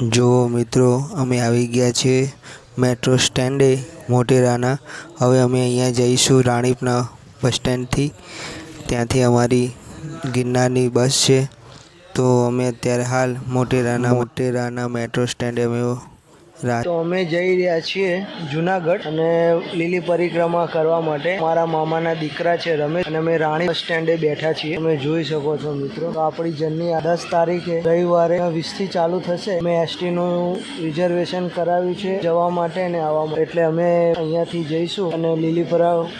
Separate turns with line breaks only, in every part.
જો મિત્રો, અમે આવી ગયા છીએ મેટ્રો સ્ટેન્ડે મોટેરાના. હવે અમે અહીંયા જઈશું રાણીપના બસ સ્ટેન્ડથી. ત્યાંથી અમારી ગિરનારની બસ છે. તો અમે અત્યારે હાલ મોટેરાના મોટેરાના મેટ્રો સ્ટેન્ડે અમે
તો અમે જઈ રહ્યા છીએ જુનાગઢ અને લીલી પરિક્રમા કરવા માટે. મારા મામાના દીકરા છે રમેશ અને અમે રાણી બસ સ્ટેન્ડે બેઠા છીએ. તમે જોઈ શકો છો મિત્રો. આપણી જર્ની દસ તારીખે રવિવારે વીસથી ચાલુ થશે. અમે એસટી નું રિઝર્વેશન કરાવ્યું છે જવા માટે અને આવવા માટે. એટલે અમે અહીંયાથી જઈશું અને લીલી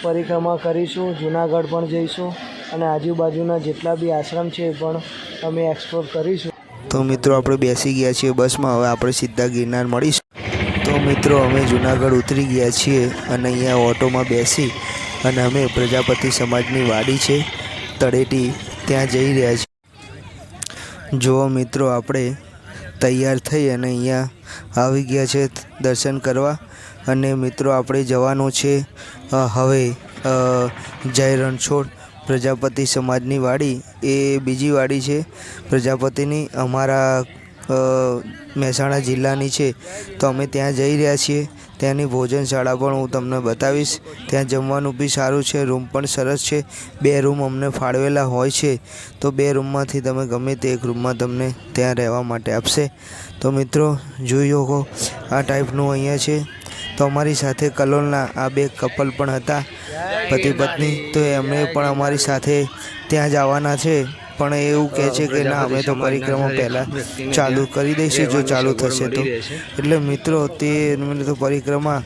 પરિક્રમા કરીશું. જુનાગઢ પણ જઈશું અને આજુબાજુના જેટલા બી આશ્રમ છે એ પણ અમે એક્સપ્લોર કરીશું.
તો મિત્રો, આપણે બેસી ગયા છીએ બસમાં. હવે આપણે સીધા ગિરનાર મળીશું. તો મિત્રો, અમે જુનાગઢ ઉતરી ગયા છીએ અને અહીંયા ઓટોમાં બેસી અને અમે પ્રજાપતિ સમાજની વાડી છે, તળેટી ત્યાં જઈ રહ્યા છીએ. જો મિત્રો, આપણે તૈયાર થઈ અને અહીંયા આવી ગયા છે દર્શન કરવા અને મિત્રો, આપણે જવાનું છે હવે જય રણછોડ પ્રજાપતિ સમાજની વાડી. એ બીજી વાડી છે, પ્રજાપતિની. અમારા મહેસાણા જિલ્લાની છે. તો અમે ત્યાં જઈ રહ્યા છીએ. ત્યાંની ભોજનશાળા પણ હું તમને બતાવીશ. ત્યાં જમવાનું બી સારું છે. રૂમ પણ સરસ છે. બે રૂમ અમને ફાળવેલા હોય છે. તો બે રૂમમાંથી તમે ગમે તે એક રૂમમાં તમને ત્યાં રહેવા માટે આપશે. તો મિત્રો, જોઈ શકો આ ટાઈપનું અહીંયા છે. તો અમારી સાથે કલોલના આ બે કપલ પણ હતા. પતિ પત્ની તો એમણે પણ અમારી સાથે ત્યાં જ આવવાના છે. પણ એવું કહે છે કે ના અમે તો પરિક્રમા પહેલાં ચાલુ કરી દઈશું જો ચાલુ થશે તો. એટલે મિત્રો તે એમને તો પરિક્રમા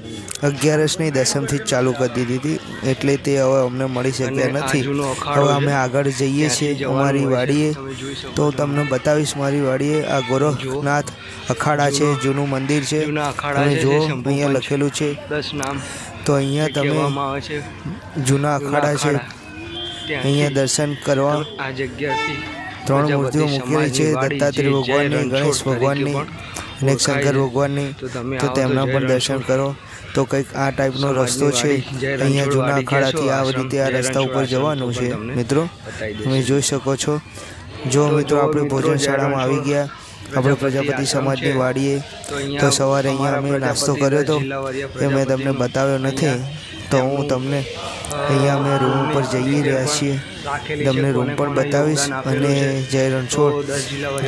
અગિયારસની દસમથી જ ચાલુ કરી દીધી હતી એટલે તે હવે અમને મળી શક્યા નથી. હવે અમે આગળ જઈએ છીએ અમારી વાડીએ. તો તમને બતાવીશ મારી વાડીએ આ ગોરખનાથ અખાડા છે જૂનું મંદિર છે. તમે જુઓ અહીંયા લખેલું છે. તો અહીંયા તમે જૂના અખાડા છે. અહીંયા દર્શન કરવા
આ જગ્યાથી
ત્રણ મૂર્તિઓ મૂકેલી છે દત્તાત્રેય ભગવાનની ગણેશ ભગવાનની અને શંકર ભગવાનની
તો
તેમના પણ દર્શન કરો. તો કંઈક આ ટાઈપનો રસ્તો છે. અહીંયા જૂના અખાડાથી આ રીતે આ રસ્તા ઉપર જવાનું છે. મિત્રો તમે જોઈ શકો છો. જો મિત્રો આપણે ભોજનશાળામાં આવી ગયા આપણે
પ્રજાપતિ
પ્રજાપતિ સમાજની વાડીએ
તો
સવારે અહીંયા અમે નાસ્તો કર્યો હતો એ મેં તમને બતાવ્યો નથી. તો હું તમને અહીંયા અમે રૂમ ઉપર જઈ રહ્યા છીએ. તમને રૂમ પણ બતાવીશ અને જય રણછોડ,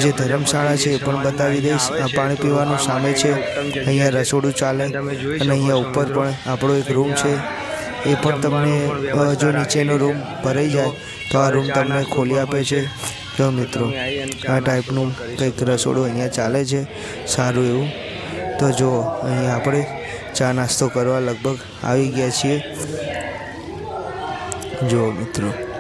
જે ધર્મશાળા છે એ પણ બતાવી દઈશ. આ પાણી પીવાનું સામે છે. અહીંયા રસોડું ચાલે અને અહીંયા ઉપર પણ આપણો એક રૂમ છે. એ પણ તમને જો નીચેનો રૂમ ભરાઈ જાય, તો આ રૂમ તમને ખોલી આપે છે. જો મિત્રો, આ ટાઈપનું કંઈક રસોડું અહીંયા ચાલે છે. સારું એવું. તો જો, અહીંયા આપણે ચા નાસ્તો કરવા લગભગ આવી ગયા છીએ. જો મિત્રો.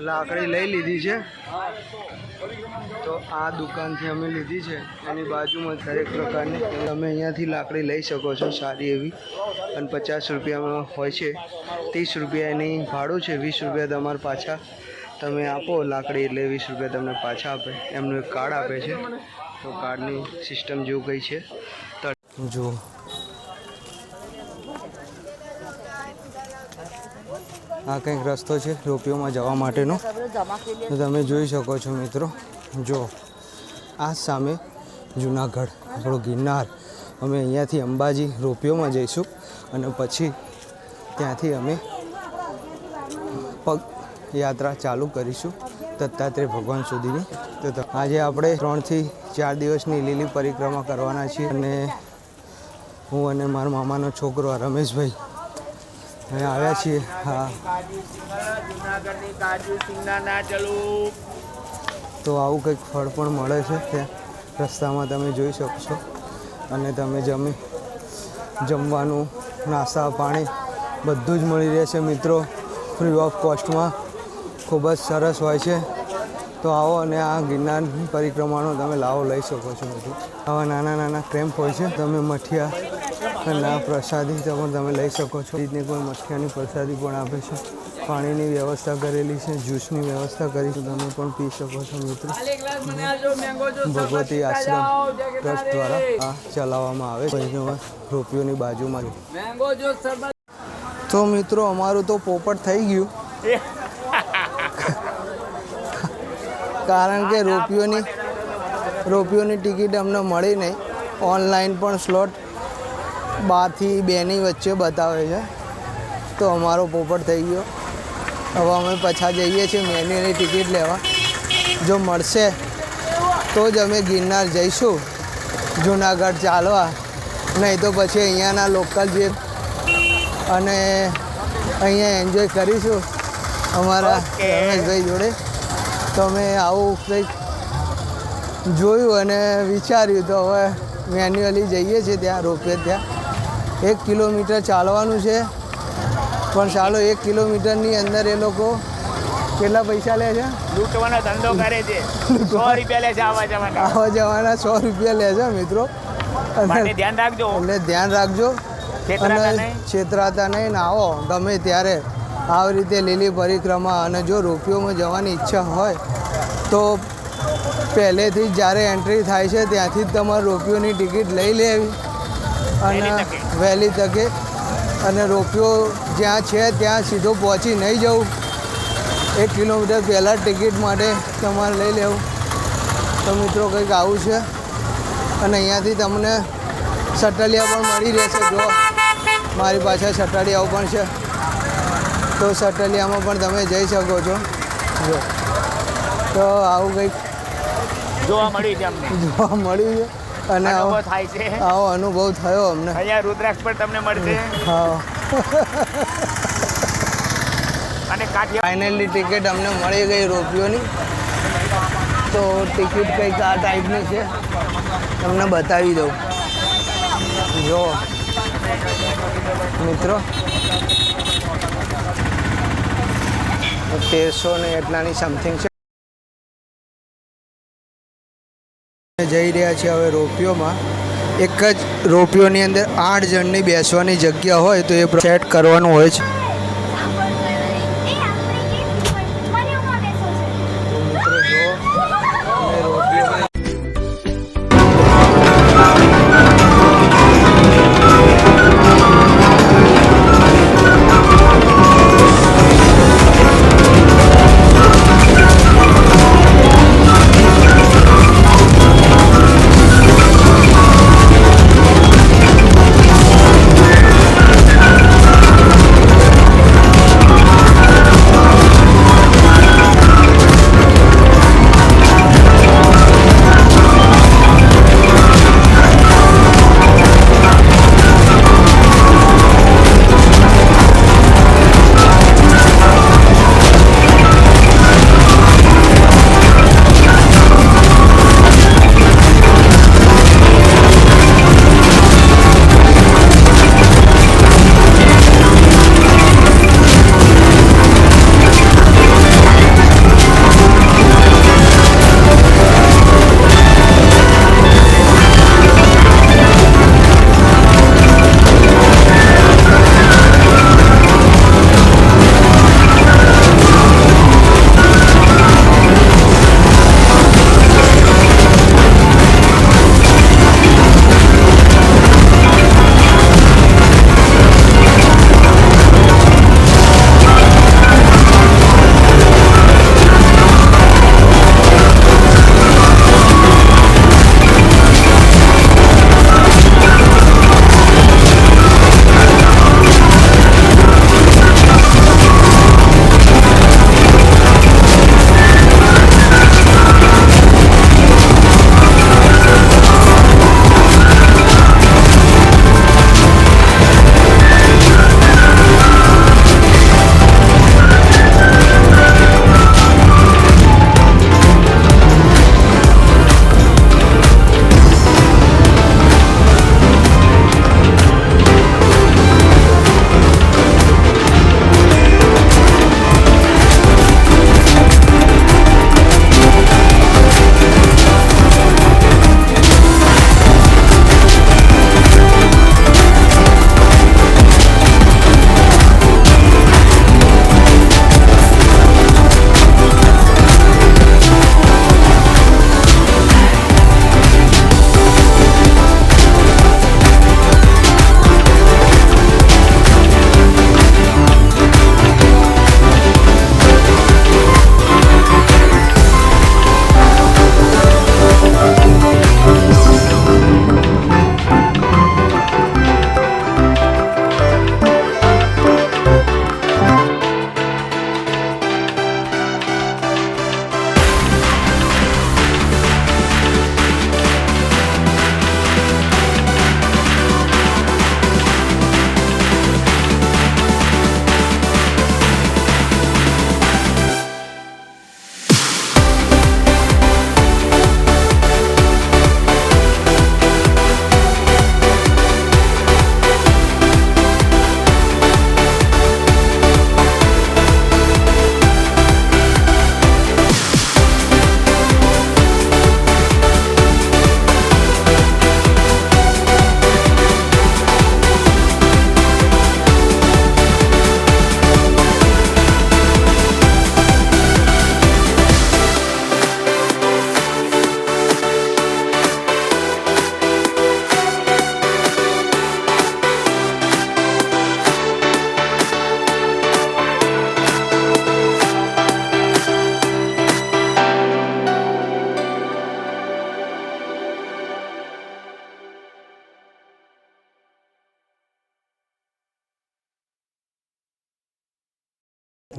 લાકડી લઈ લીધી છે. તો આ દુકાનથી અમે લીધી છે. એની બાજુમાં દરેક પ્રકારની તમે અહીંયાથી લાકડી લઈ શકો છો સારી એવી. અને પચાસ રૂપિયામાં હોય છે. ત્રીસ રૂપિયા એની ભાડું છે. વીસ રૂપિયા તમારે પાછા તમે આપો. લાકડી એટલે વીસ રૂપિયા તમને પાછા આપે. એમનું એક કાર્ડ આપે છે. તો કાર્ડની સિસ્ટમ જેવું કંઈ છે.
જો આ કંઈક રસ્તો છે રોપીઓમાં જવા માટેનો. તમે જોઈ શકો છો મિત્રો, જો આ સામે જુનાગઢ, આપણો ગિરનાર. અમે અહીંયાથી અંબાજી રોપીઓમાં જઈશું અને પછી ત્યાંથી અમે પગ યાત્રા ચાલુ કરીશું દત્તાત્રેય ભગવાન સુધીની. ત- આજે આપણે ત્રણથી ચાર દિવસની લીલી પરિક્રમા કરવાના છીએ અને હું અને મારા મામાનો છોકરો રમેશભાઈ અહીં આવ્યા છીએ હા. તો આવું કંઈક ફળ પણ મળે છે ત્યાં. રસ્તામાં તમે જોઈ શકશો. અને તમે જમી જમવાનું નાસ્તા પાણી બધું જ મળી રહે છે મિત્રો ફ્રી ઓફ કોસ્ટમાં ખૂબ જ સરસ હોય છે. તો આવો અને આ ગિરનાર પરિક્રમાનો તમે લાવો લઈ શકો છો મિત્રો આવા નાના નાના ક્રેમ્પ હોય છે. તમે મઠિયા
આ પ્રસાદી પણ તમે લઈ શકો છો. રીતની કોઈ મઠિયાની પ્રસાદી પણ આપે છે. પાણીની વ્યવસ્થા કરેલી છે, જ્યુસની વ્યવસ્થા કરી છે. તમે પણ પી શકો છો, મિત્રો. ભગવતી આશ્રમ ટ્રસ્ટ દ્વારા આ ચલાવવામાં આવે છે. રોપીઓની બાજુમાં તો મિત્રો, અમારું તો પોપટ થઈ ગયું. કારણ કે રોપીઓની રોપીઓની ટિકિટ અમને મળી નહીં. ઓનલાઈન પણ સ્લોટ બારથી બેની વચ્ચે બતાવે છે. તો અમારો પોપટ થઈ ગયો. હવે અમે પાછા જઈએ છીએ મેન્યુઅલી ટિકિટ લેવા. જો મળશે તો જ અમે ગિરનાર જઈશું. જુનાગઢ ચાલવા. નહીં તો પછી અહીંયાના લોકલ જે અને અહીંયા એન્જોય કરીશું અમારા રમેશભાઈ જોડે. તો અમે આવું કંઈક જોયું અને વિચાર્યું. તો હવે મેન્યુઅલી જઈએ છીએ ત્યાં રોપવે ત્યાં. એક કિલોમીટર ચાલવાનું છે. પણ ચાલો એક કિલોમીટરની અંદર એ લોકો કેટલા પૈસા લે છે?
લૂંટવાનો ધંધો કરે છે. સો રૂપિયા લે છે આવવા જવાના.
આવવા જવાના સો રૂપિયા લે છે મિત્રો. અને
ધ્યાન રાખજો.
એટલે ધ્યાન રાખજો. અને
નહીં.
છેતરાતા નહીં. આવો ગમે ત્યારે આવી રીતે લીલી પરિક્રમા અને જો રોપીઓમાં જવાની ઈચ્છા હોય તો પહેલેથી જ જ્યારે એન્ટ્રી થાય છે ત્યાંથી જ તમારે રોપીઓની ટિકિટ લઈ લેવી. અને
વહેલી તકે.
અને રોપિયો જ્યાં છે ત્યાં સીધો પહોંચી નહીં જવું. એક કિલોમીટર પહેલાં ટિકિટ માટે તમારે લઈ લેવું. તો મિત્રો કંઈક આવું છે. અને અહીંયાથી તમને સટલિયા પણ મળી રહેશે. જો મારી પાસે સટલિયાઓ પણ છે. તો સટલિયામાં પણ તમે જઈ શકો છો. જો. તો આવું કંઈક
જોવા મળ્યું છે
જોવા મળ્યું છે. અને આવો.
થાય છે.
આવો અનુભવ થયો અમને.
અહીંયા રુદ્રાક્ષ પણ તમને મળશે.
હા
અને કાઠિયા
ફાઇનલી ટિકિટ અમને મળી ગઈ રોપિયોની તો ટિકિટ કંઈક આ ટાઈપની છે. તમને બતાવી દઉં. જો. મિત્રો. તેરસો ને એટલાની સમથિંગ છે. જઈ રહ્યા છીએ હવે રોપીઓમાં. એક જ રોપીઓની અંદર આઠ જણની બેસવાની જગ્યા હોય તો એ સેટ કરવાનું હોય છે.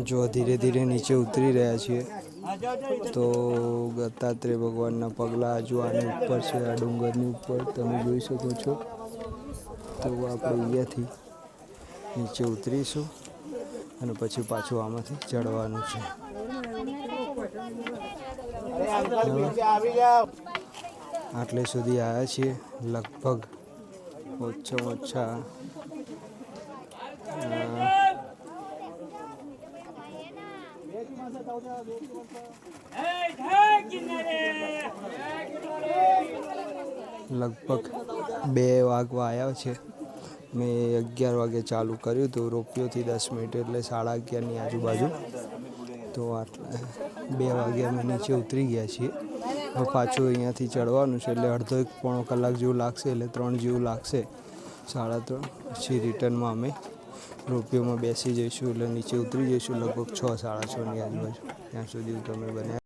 જો ધીરે ધીરે નીચે ઉતરી રહ્યા છીએ, તો દત્તાત્રેય ભગવાનના પગલાં હજુ આની ઉપર છે, આ ડુંગરની ઉપર. તમે જોઈ શકો છો. તો આપણે અહીંયાથી નીચે ઉતરીશું અને પછી પાછું આમાંથી ચડવાનું છે. આટલે સુધી આવ્યા છીએ. લગભગ ઓછામાં ઓછા લગભગ બે વાગવા આવ્યા છે. મેં અગિયાર વાગે ચાલુ કર્યું હતું, રોપિયોથી દસ મિનિટ એટલે સાડા અગિયારની આજુબાજુ. તો આટલા બે વાગે અમે નીચે ઉતરી ગયા છીએ. હવે પાછું અહીંયાથી ચડવાનું છે એટલે અડધો એક પોણો કલાક જેવું લાગશે એટલે ત્રણ જેવું લાગશે. સાડા ત્રણ પછી રિટર્નમાં અમે રોપિયોમાં બેસી જઈશું એટલે નીચે ઉતરી જઈશું. લગભગ છ સાડા છની આજુબાજુ. ત્યાં સુધી તમે બન્યા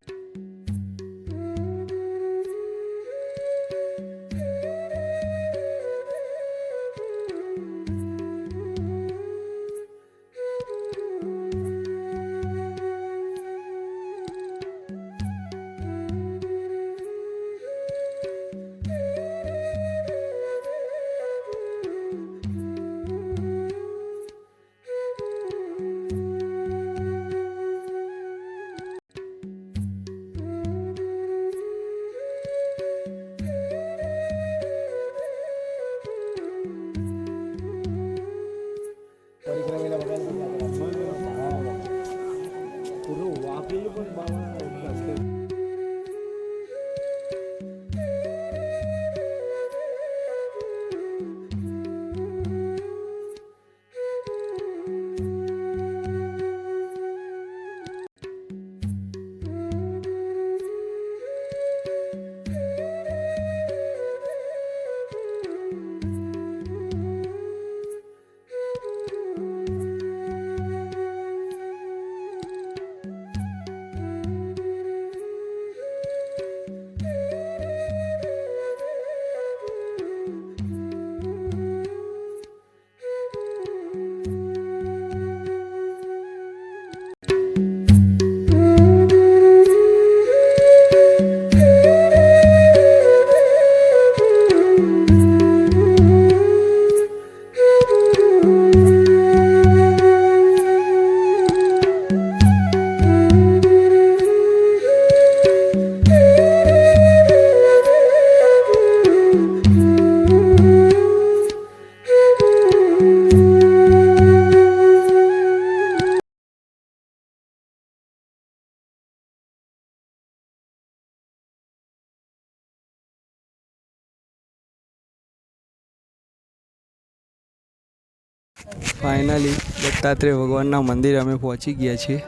ફાઇનલી દત્તાત્રેય ભગવાનના મંદિર અમે પહોંચી ગયા છીએ.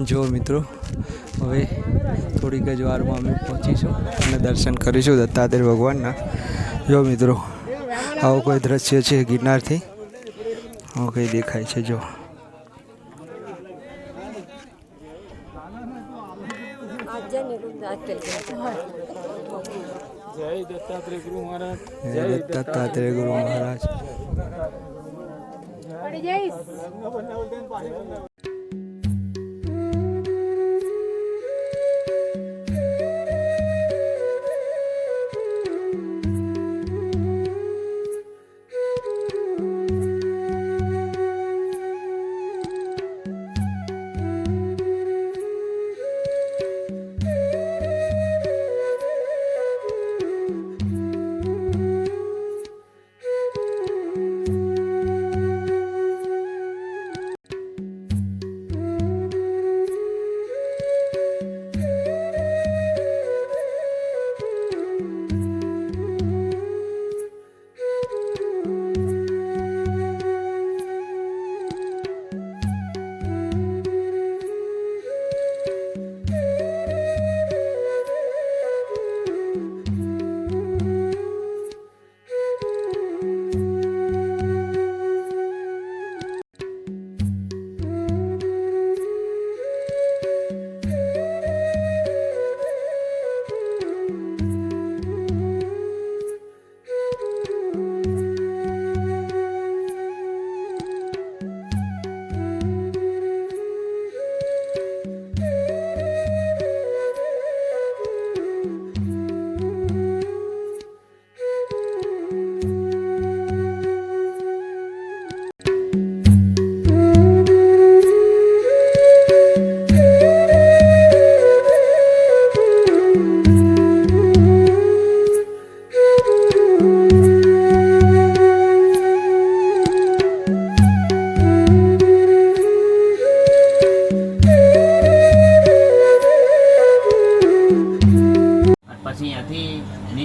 જો મિત્રો હવે થોડીક જ વારમાં અમે પહોંચીશું અને દર્શન કરીશું દત્તાત્રેય ભગવાનના. જો મિત્રો આવો કોઈ દ્રશ્ય છે ગિરનારથી? આવું કંઈ દેખાય છે જો.
જય દત્તાત્રેય ગુરુ મહારાજ.
જય દત્તાત્રેય ગુરુ મહારાજ.
पड़ी जाइस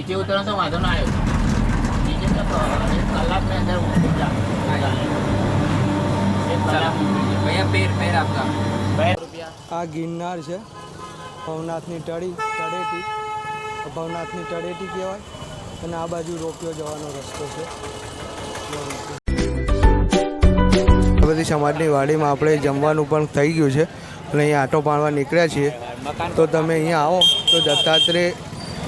કરો તો વાંધો ના આવ્યો. નીચે તો એક કલાકની અંદર ઉતરી જાઓ એક કલાક ભૈયા પેર પેર આપતા.
આ ગિરનાર છે. ભવનાથની ટળી તળેટી ભવનાથની તળેટી કહેવાય. અને આ બાજુ રોપિયો જવાનો રસ્તો છે. બધી સમાજની વાડીમાં આપણે જમવાનું પણ થઈ ગયું છે. અને અહીંયા આટો પાડવા નીકળ્યા છીએ. તો તમે અહીંયા આવો. તો દત્તાત્રેય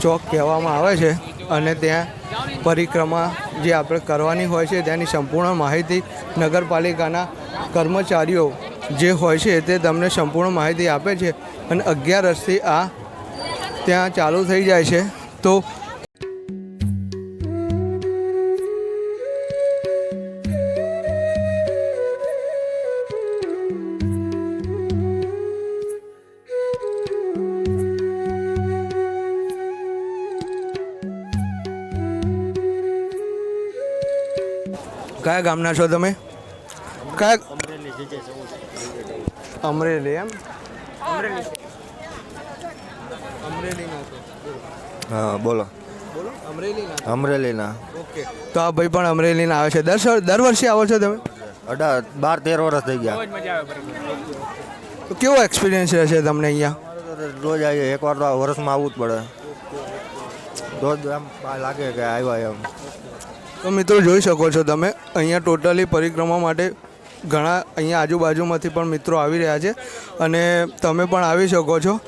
ચોક કહેવામાં આવે છે અને ત્યાં પરિક્રમા જે આપણે કરવાની હોય છે તેની સંપૂર્ણ માહિતી નગરપાલિકાના કર્મચારીઓ જે હોય છે તે તમને સંપૂર્ણ માહિતી આપે છે અને અગિયારસથી આ ત્યાં ચાલુ થઈ જાય છે. તો કયા ગામના છો તમે? કયા અમરેલી એમ?
હા બોલો.
બોલો અમરેલીના
અમરેલીના.
ઓકે. તો આ ભાઈ પણ અમરેલીના આવે છે. દર દર વર્ષે આવો છો તમે?
અઢાર બાર તેર વર્ષ થઈ ગયા.
તો કેવો એક્સપિરિયન્સ રહેશે તમને અહીંયા?
રોજ આવીએ એકવાર તો વર્ષમાં આવવું જ પડે. રોજ આમ લાગે કે આવ્યા એમ.
તો મિત્રો જોઈ શકો છો તમે, અહીંયા ટોટલી પરિક્રમા માટે ઘણા અહીંયા આજુબાજુમાંથી પણ મિત્રો આવી રહ્યા છે. અને તમે પણ આવી શકો છો.